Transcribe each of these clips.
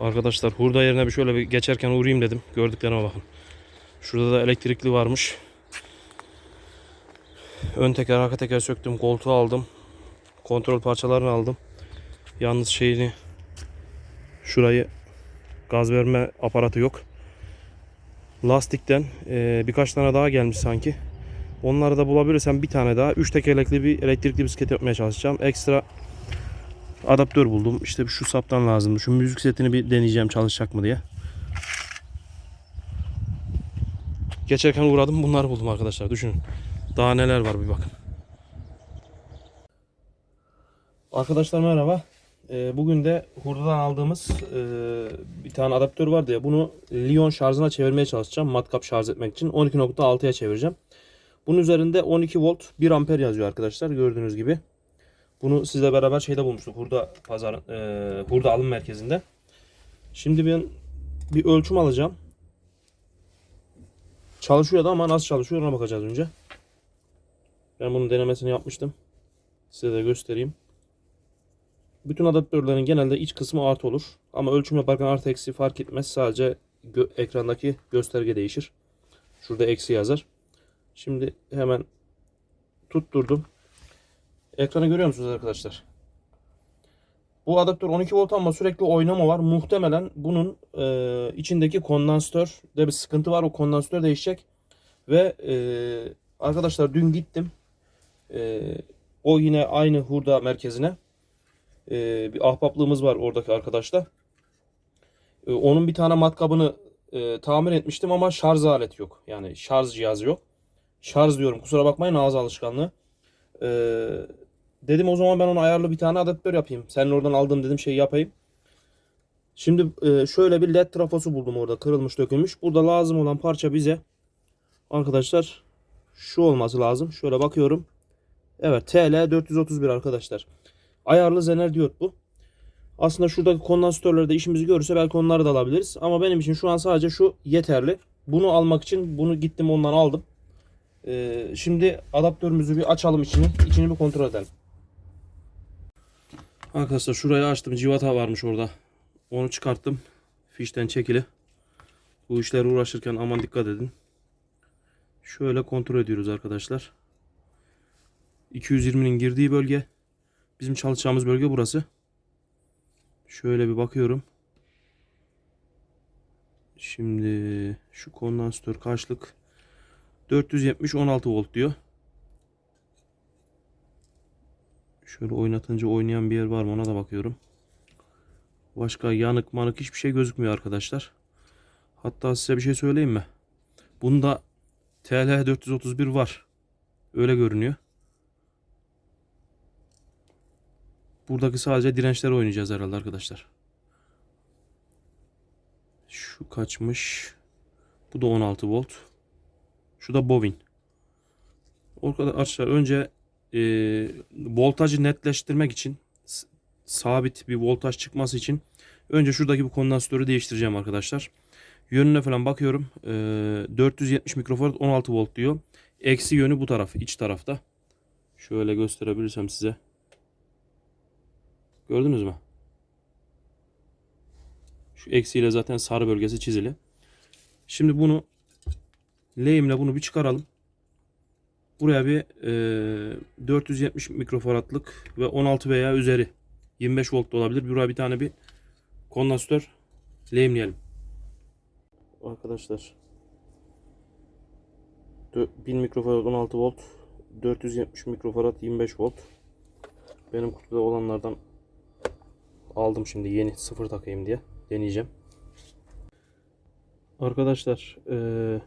Arkadaşlar hurda yerine bir şöyle bir geçerken uğrayayım dedim. Gördüklerime bakın. Şurada da elektrikli varmış. Ön teker, arka teker söktüm. Koltuğu aldım. Kontrol parçalarını aldım. Yalnız şeyini şurayı gaz verme aparatı yok. Lastikten eee, birkaç tane daha gelmiş sanki. Onları da bulabilirsem bir tane daha. Üç tekerlekli bir elektrikli bisiklet yapmaya çalışacağım. Ekstra adaptör buldum. İşte şu saptan lazımdı. Şu müzik setini bir deneyeceğim çalışacak mı diye. Geçerken uğradım bunları buldum arkadaşlar. Düşünün. Daha neler var bir bakın. Arkadaşlar merhaba. Ee, bugün de hurdadan aldığımız e, bir tane adaptör vardı ya. Bunu Lion şarjına çevirmeye çalışacağım. Matkap şarj etmek için. 12.6'ya çevireceğim. Bunun üzerinde 12 volt 1 amper yazıyor arkadaşlar. Gördüğünüz gibi. Bunu sizle beraber şeyde bulmuştuk. Hurda pazar e, hurda alım merkezinde. Şimdi ben bir ölçüm alacağım. Çalışıyordu ama nasıl çalışıyor ona bakacağız önce. Ben bunun denemesini yapmıştım. Size de göstereyim. Bütün adaptörlerin genelde iç kısmı artı olur. Ama ölçüm yaparken artı eksi fark etmez. Sadece gö- ekrandaki gösterge değişir. Şurada eksi yazar. Şimdi hemen tutturdum. Ekranı görüyor musunuz arkadaşlar? Bu adaptör 12 volt ama sürekli oynama var. Muhtemelen bunun e, içindeki kondansatörde bir sıkıntı var. O kondansatör değişecek. Ve e, arkadaşlar dün gittim. E, o yine aynı hurda merkezine. E, bir ahbaplığımız var oradaki arkadaşla. E, onun bir tane matkabını e, tamir etmiştim ama şarj aleti yok. Yani şarj cihazı yok. Şarj diyorum kusura bakmayın ağız alışkanlığı. E, dedim o zaman ben ona ayarlı bir tane adaptör yapayım. Senin oradan aldığım dedim şeyi yapayım. Şimdi e, şöyle bir led trafosu buldum orada kırılmış dökülmüş. Burada lazım olan parça bize arkadaşlar şu olması lazım. Şöyle bakıyorum. Evet TL 431 arkadaşlar. Ayarlı zener diyot bu. Aslında şuradaki kondansatörlerde işimizi görürse belki onları da alabiliriz. Ama benim için şu an sadece şu yeterli. Bunu almak için bunu gittim ondan aldım. Ee, şimdi adaptörümüzü bir açalım içini. İçini bir kontrol edelim. Arkadaşlar şurayı açtım. Civata varmış orada. Onu çıkarttım. Fişten çekili. Bu işlere uğraşırken aman dikkat edin. Şöyle kontrol ediyoruz arkadaşlar. 220'nin girdiği bölge. Bizim çalışacağımız bölge burası. Şöyle bir bakıyorum. Şimdi şu kondansatör kaçlık? 470 16 volt diyor. Şöyle oynatınca oynayan bir yer var mı ona da bakıyorum. Başka yanık manık hiçbir şey gözükmüyor arkadaşlar. Hatta size bir şey söyleyeyim mi? Bunda TL 431 var. Öyle görünüyor. Buradaki sadece dirençleri oynayacağız herhalde arkadaşlar. Şu kaçmış? Bu da 16 volt. Şu da bobin. Arkadaşlar önce e, voltajı netleştirmek için sabit bir voltaj çıkması için önce şuradaki bu kondansatörü değiştireceğim arkadaşlar. Yönüne falan bakıyorum. E, 470 mikrofarad 16 volt diyor. Eksi yönü bu taraf, iç tarafta. Şöyle gösterebilirsem size. Gördünüz mü? Şu eksiyle zaten sarı bölgesi çizili. Şimdi bunu lehimle bunu bir çıkaralım. Buraya bir e, 470 mikrofaradlık ve 16 veya üzeri 25 volt da olabilir. Buraya bir tane bir kondansatör lehimleyelim. Arkadaşlar 1000 mikrofarad 16 volt 470 mikrofarad 25 volt benim kutuda olanlardan aldım şimdi yeni sıfır takayım diye deneyeceğim. Arkadaşlar eee,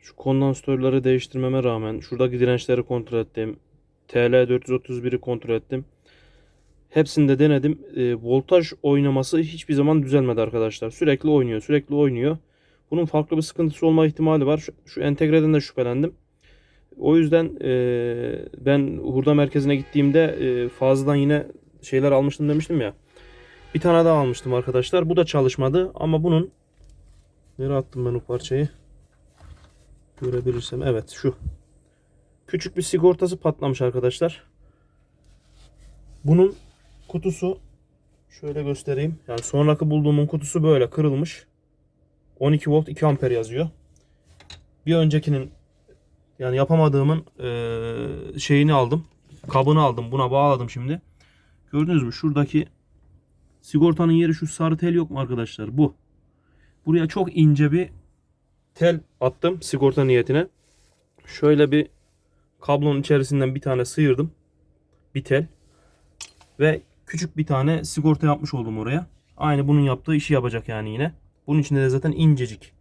şu kondansatörleri değiştirmeme rağmen şuradaki dirençleri kontrol ettim. TL 431'i kontrol ettim. Hepsini de denedim. Eee, voltaj oynaması hiçbir zaman düzelmedi arkadaşlar. Sürekli oynuyor, sürekli oynuyor. Bunun farklı bir sıkıntısı olma ihtimali var. Şu, şu entegreden de şüphelendim. O yüzden eee, ben hurda merkezine gittiğimde eee, fazladan yine şeyler almıştım demiştim ya. Bir tane daha almıştım arkadaşlar. Bu da çalışmadı ama bunun nereye attım ben o parçayı? Görebilirsem evet şu. Küçük bir sigortası patlamış arkadaşlar. Bunun kutusu Şöyle göstereyim. Yani sonraki bulduğumun kutusu böyle kırılmış. 12 volt 2 amper yazıyor. Bir öncekinin yani yapamadığımın eee, şeyini aldım. Kabını aldım. Buna bağladım şimdi. Gördünüz mü? Şuradaki sigortanın yeri şu sarı tel yok mu arkadaşlar? Bu. Buraya çok ince bir tel attım sigorta niyetine. Şöyle bir kablonun içerisinden bir tane sıyırdım. Bir tel. Ve küçük bir tane sigorta yapmış oldum oraya. Aynı bunun yaptığı işi yapacak yani yine. Bunun içinde de zaten incecik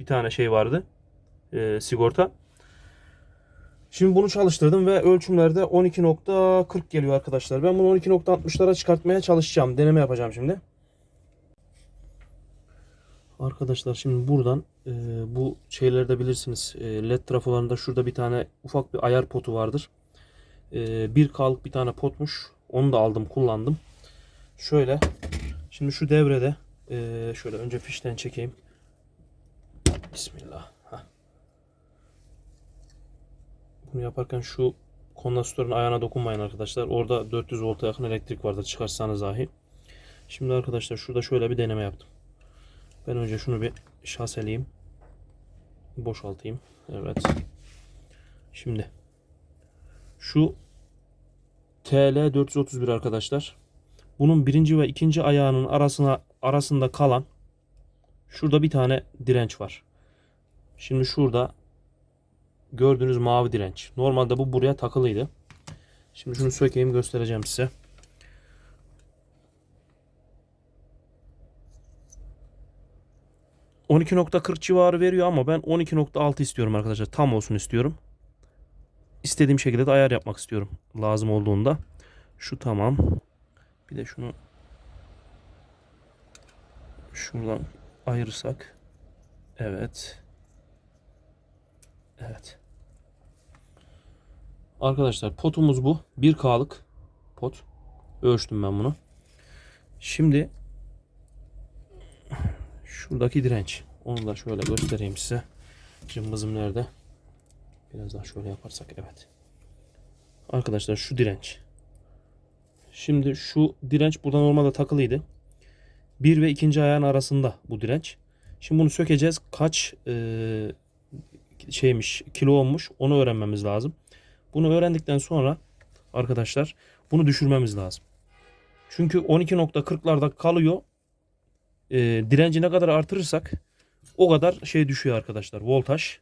bir tane şey vardı. Ee, sigorta. Şimdi bunu çalıştırdım ve ölçümlerde 12.40 geliyor arkadaşlar. Ben bunu 12.60'lara çıkartmaya çalışacağım. Deneme yapacağım şimdi. Arkadaşlar şimdi buradan e, bu şeyleri de bilirsiniz. E, LED trafolarında şurada bir tane ufak bir ayar potu vardır. E, 1K'lık bir tane potmuş. Onu da aldım kullandım. Şöyle. Şimdi şu devrede e, şöyle önce fişten çekeyim. Bismillah. Hah. Bunu yaparken şu kondansatörün ayağına dokunmayın arkadaşlar. Orada 400 volta yakın elektrik vardır çıkarsanız dahi. Şimdi arkadaşlar şurada şöyle bir deneme yaptım. Ben önce şunu bir şaseleyeyim. Boşaltayım. Evet. Şimdi şu TL 431 arkadaşlar. Bunun birinci ve ikinci ayağının arasına arasında kalan şurada bir tane direnç var. Şimdi şurada gördüğünüz mavi direnç. Normalde bu buraya takılıydı. Şimdi şunu sökeyim göstereceğim size. ...12.40 civarı veriyor ama ben 12.6 istiyorum arkadaşlar. Tam olsun istiyorum. İstediğim şekilde de ayar yapmak istiyorum. Lazım olduğunda. Şu tamam. Bir de şunu... Şuradan ayırırsak. Evet. Evet. Arkadaşlar potumuz bu. 1K'lık pot. Ölçtüm ben bunu. Şimdi şuradaki direnç. Onu da şöyle göstereyim size. Cımbızım nerede? Biraz daha şöyle yaparsak evet. Arkadaşlar şu direnç. Şimdi şu direnç burada normalde takılıydı. Bir ve ikinci ayağın arasında bu direnç. Şimdi bunu sökeceğiz. Kaç e, şeymiş, kilo olmuş onu öğrenmemiz lazım. Bunu öğrendikten sonra arkadaşlar bunu düşürmemiz lazım. Çünkü 12.40'larda kalıyor. E, direnci ne kadar artırırsak o kadar şey düşüyor arkadaşlar. Voltaj.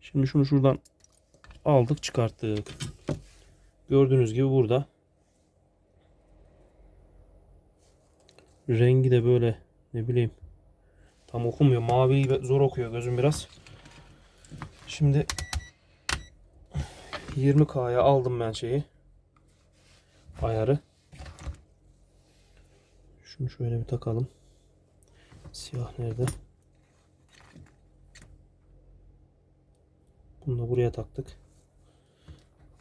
Şimdi şunu şuradan aldık çıkarttık. Gördüğünüz gibi burada. Rengi de böyle ne bileyim tam okumuyor. Mavi zor okuyor gözüm biraz. Şimdi 20K'ya aldım ben şeyi. Ayarı. Şunu şöyle bir takalım. Siyah nerede? Bunu da buraya taktık.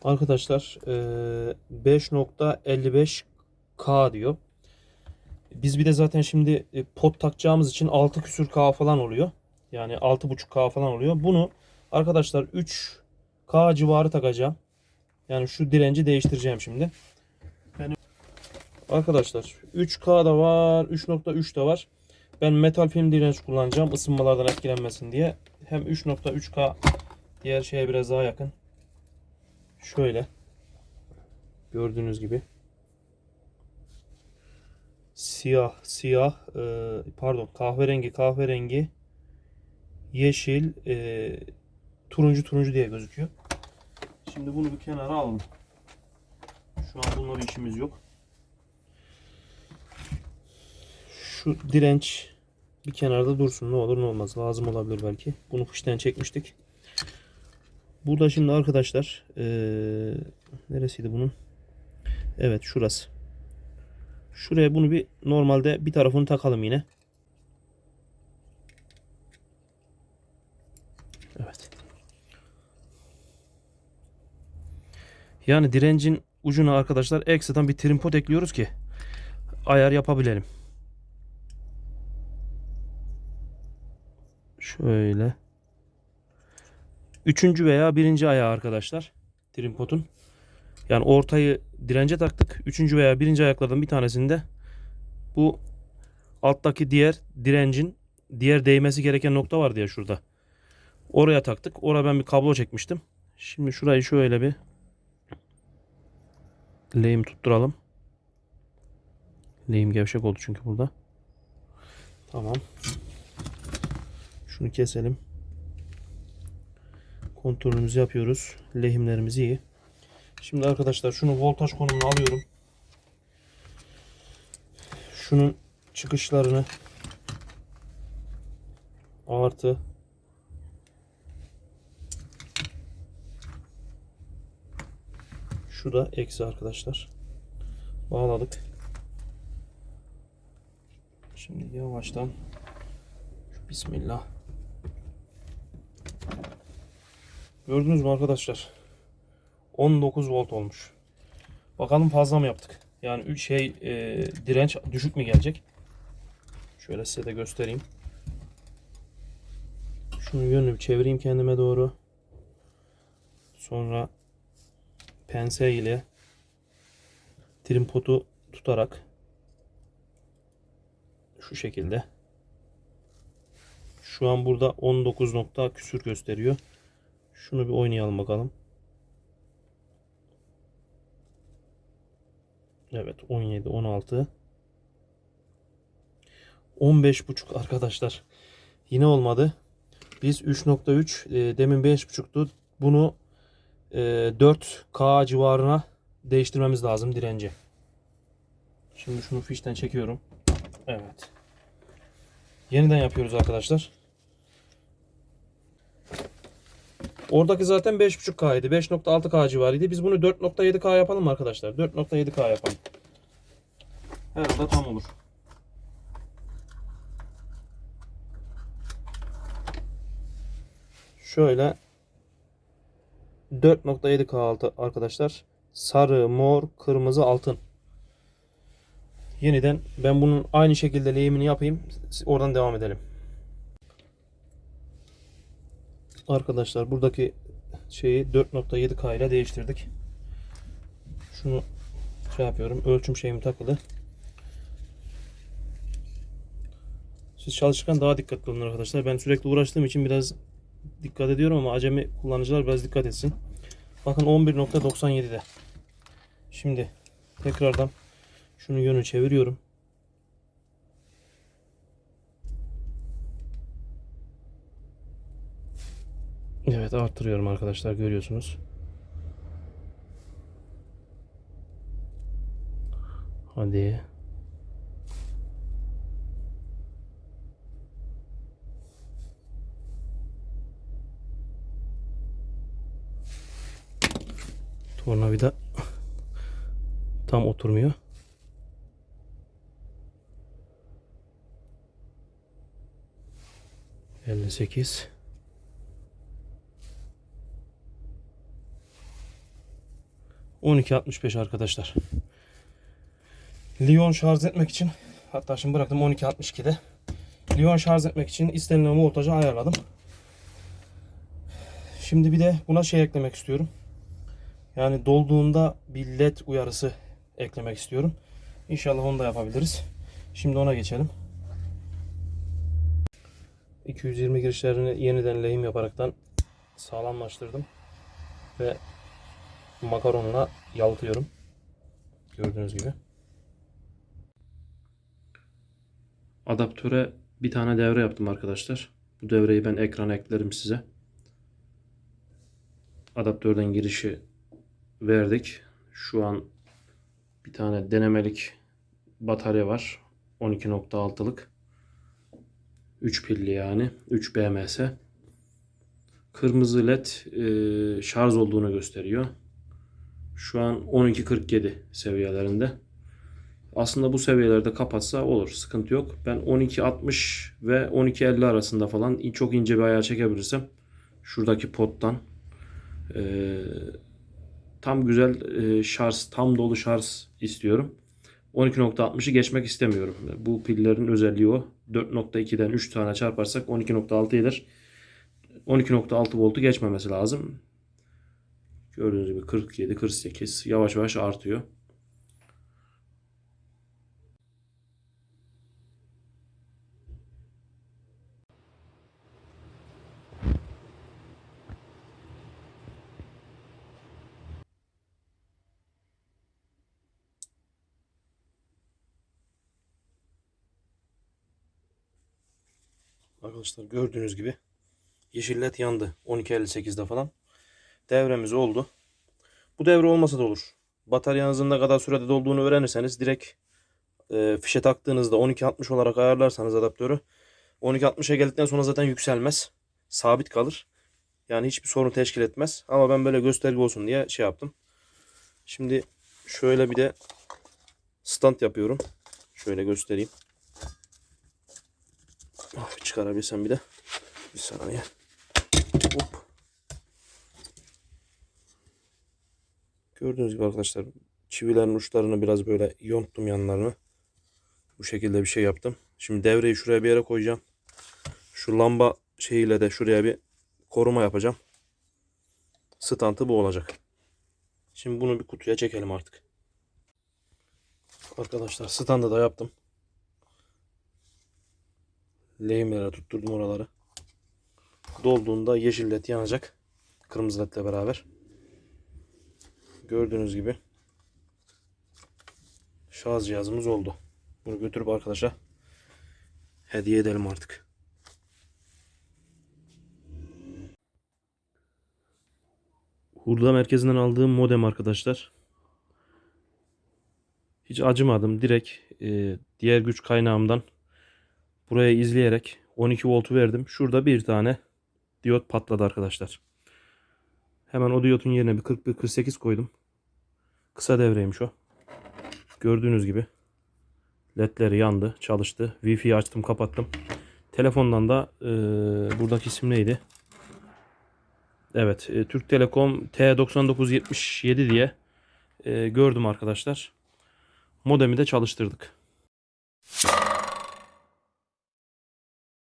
Arkadaşlar 5.55K diyor. Biz bir de zaten şimdi e, pot takacağımız için 6 küsür K falan oluyor. Yani 6.5K falan oluyor. Bunu arkadaşlar 3K civarı takacağım. Yani şu direnci değiştireceğim şimdi. Arkadaşlar 3K da var, 3.3 de var. Ben metal film direnç kullanacağım ısınmalardan etkilenmesin diye. Hem 3.3K diğer şeye biraz daha yakın. Şöyle. Gördüğünüz gibi. Siyah, siyah, e, pardon kahverengi, kahverengi, yeşil, e, turuncu, turuncu diye gözüküyor. Şimdi bunu bir kenara alalım. Şu an bununla bir işimiz yok. Şu direnç bir kenarda dursun. Ne olur ne olmaz. Lazım olabilir belki. Bunu kıştan çekmiştik. Burada şimdi arkadaşlar ee, neresiydi bunun? Evet şurası. Şuraya bunu bir normalde bir tarafını takalım yine. Evet. Yani direncin ucuna arkadaşlar ekstradan bir trimpot ekliyoruz ki ayar yapabilelim. Şöyle. Üçüncü veya birinci ayağı arkadaşlar. Trimpotun. Yani ortayı dirence taktık. Üçüncü veya birinci ayaklardan bir tanesinde Bu alttaki diğer direncin diğer değmesi gereken nokta vardı ya şurada. Oraya taktık. Oraya ben bir kablo çekmiştim. Şimdi şurayı şöyle bir lehim tutturalım. Lehim gevşek oldu çünkü burada. Tamam. Şunu keselim. Kontrolümüzü yapıyoruz. Lehimlerimiz iyi. Şimdi arkadaşlar şunu voltaj konumuna alıyorum. Şunun çıkışlarını artı şu da eksi arkadaşlar. Bağladık. Şimdi yavaştan Bismillah. Gördünüz mü arkadaşlar? 19 volt olmuş. Bakalım fazla mı yaptık? Yani şey e, direnç düşük mü gelecek? Şöyle size de göstereyim. Şunu yönünü çevireyim kendime doğru. Sonra pense ile trim potu tutarak şu şekilde. Şu an burada 19 nokta küsür gösteriyor. Şunu bir oynayalım bakalım. Evet 17 16 15 buçuk arkadaşlar. Yine olmadı. Biz 3.3 e, demin 5.5'tu. Bunu e, 4K civarına değiştirmemiz lazım direnci. Şimdi şunu fişten çekiyorum. Evet. Yeniden yapıyoruz arkadaşlar. Oradaki zaten 5.5K idi. 5.6K civarıydı. Biz bunu 4.7K yapalım arkadaşlar? 4.7K yapalım. Herhalde tam olur. Şöyle 4.7K altı arkadaşlar. Sarı, mor, kırmızı, altın. Yeniden ben bunun aynı şekilde lehimini yapayım. Oradan devam edelim. Arkadaşlar buradaki şeyi 4.7K ile değiştirdik. Şunu şey yapıyorum. Ölçüm şeyim takılı. Siz çalışırken daha dikkatli olun arkadaşlar. Ben sürekli uğraştığım için biraz dikkat ediyorum ama acemi kullanıcılar biraz dikkat etsin. Bakın 11.97'de. Şimdi tekrardan şunu yönü çeviriyorum. Evet artırıyorum arkadaşlar görüyorsunuz. Hadi. Tornavida tam oturmuyor. Elli sekiz. On iki altmış beş arkadaşlar. Lyon şarj etmek için hatta şimdi bıraktım 12.62'de. Lyon şarj etmek için istenilen voltajı ayarladım. Şimdi bir de buna şey eklemek istiyorum. Yani dolduğunda bir led uyarısı eklemek istiyorum. İnşallah onu da yapabiliriz. Şimdi ona geçelim. 220 girişlerini yeniden lehim yaparaktan sağlamlaştırdım. Ve makaronla yalıtıyorum. Gördüğünüz gibi. Adaptöre bir tane devre yaptım arkadaşlar. Bu devreyi ben ekrana eklerim size. Adaptörden girişi verdik. Şu an bir tane denemelik batarya var. 12.6'lık. 3 pilli yani. 3 BMS. Kırmızı led e, şarj olduğunu gösteriyor. Şu an 12.47 seviyelerinde. Aslında bu seviyelerde kapatsa olur. Sıkıntı yok. Ben 12.60 ve 12.50 arasında falan çok ince bir ayağı çekebilirsem şuradaki pottan e, tam güzel e, şarj, tam dolu şarj istiyorum. 12.60'ı geçmek istemiyorum. Bu pillerin özelliği o. 4.2'den 3 tane çarparsak 12.6 eder. 12.6 voltu geçmemesi lazım. Gördüğünüz gibi 47, 48 yavaş yavaş artıyor. Arkadaşlar gördüğünüz gibi yeşillet yandı 12.58'de falan. Devremiz oldu. Bu devre olmasa da olur. Bataryanızın ne kadar sürede dolduğunu öğrenirseniz direkt e, fişe taktığınızda 12.60 olarak ayarlarsanız adaptörü 12.60'a geldikten sonra zaten yükselmez. Sabit kalır. Yani hiçbir sorun teşkil etmez. Ama ben böyle gösterge olsun diye şey yaptım. Şimdi şöyle bir de stand yapıyorum. Şöyle göstereyim. Oh, çıkarabilsem bir de. Bir saniye. Gördüğünüz gibi arkadaşlar çivilerin uçlarını biraz böyle yonttum yanlarını. Bu şekilde bir şey yaptım. Şimdi devreyi şuraya bir yere koyacağım. Şu lamba şeyiyle de şuraya bir koruma yapacağım. Stantı bu olacak. Şimdi bunu bir kutuya çekelim artık. Arkadaşlar standı da yaptım. Lehimlere tutturdum oraları. Dolduğunda yeşil led yanacak. Kırmızı ledle beraber. Gördüğünüz gibi şarj cihazımız oldu. Bunu götürüp arkadaşa hediye edelim artık. Hurda merkezinden aldığım modem arkadaşlar. Hiç acımadım. Direkt e, diğer güç kaynağımdan buraya izleyerek 12 voltu verdim. Şurada bir tane diyot patladı arkadaşlar. Hemen o diyotun yerine bir 41 48 koydum. Kısa devreymiş o. Gördüğünüz gibi ledleri yandı, çalıştı. Wi-Fi açtım, kapattım. Telefondan da e, buradaki isim neydi? Evet, e, Türk Telekom T9977 diye e, gördüm arkadaşlar. Modemi de çalıştırdık.